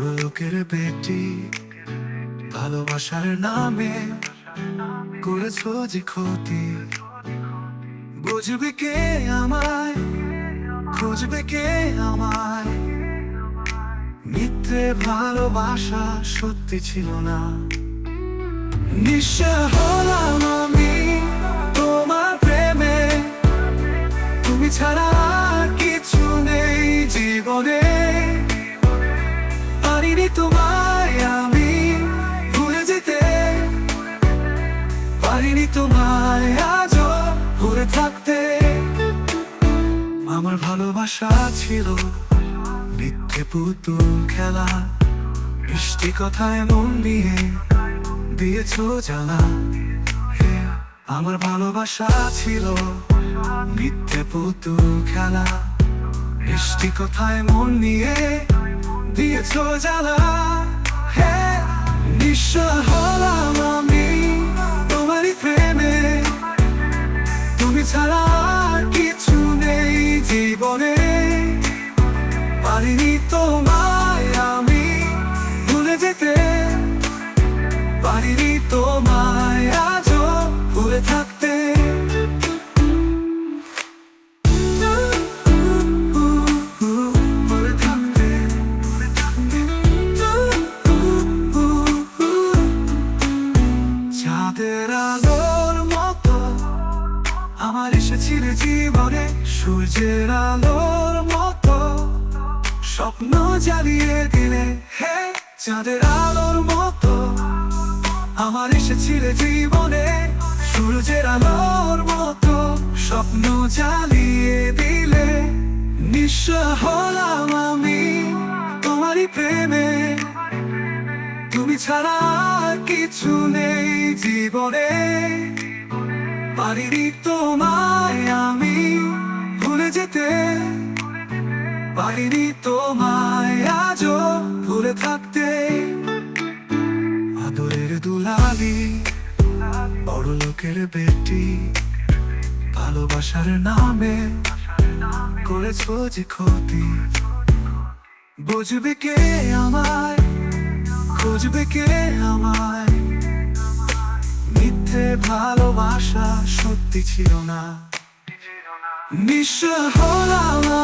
লোকের বেটি, ভালোবাসার নামে করেছ যে ক্ষতি। বুঝবে কে আমায়? খুঁজবে কে আমায়? মিথ্যে ভালোবাসা সত্যি ছিল না। নিঃস্ব ভালোবাসা ছিল, মিথ্যে পুতুল খেলা বৃষ্টি কথায় মন দিয়ে দিয়েছ জ্বালা। আমার ভালোবাসা ছিল, মিথ্যে পুতুল খেলা বৃষ্টি কথায় মন নিয়ে দিয়েছ জ্বালা। হে, নিঃস্ব হলাম আমি। আমার এসেছিল জীবনে, সূর্যের আলোর মতো। স্বপ্ন জ্বালিয়ে দিলে, হে চাঁদের আলোর মতো। আমার এসেছিল জীবনে, সূর্যের আলোর মতো। স্বপ্ন জ্বালিয়ে দিলে, নিঃস্ব হলাম আমি তোমারই প্রেমে। তুমি ছাড়া কিছু নেই জীবনে। পারিনি তোমায় আমি ভুলে যেতে পারিনি তোমায় আজও ভুলে থাকতে। আদরের দুলালি, বড় লোকের বেটি, ভালোবাসার নামে করেছ যে ক্ষতি। বুঝবে কে আমায়, খুঁজবে কে আমায়? মিথ্যে ভালোবাসা সত্যি ছিল না। নিঃস্ব হলাম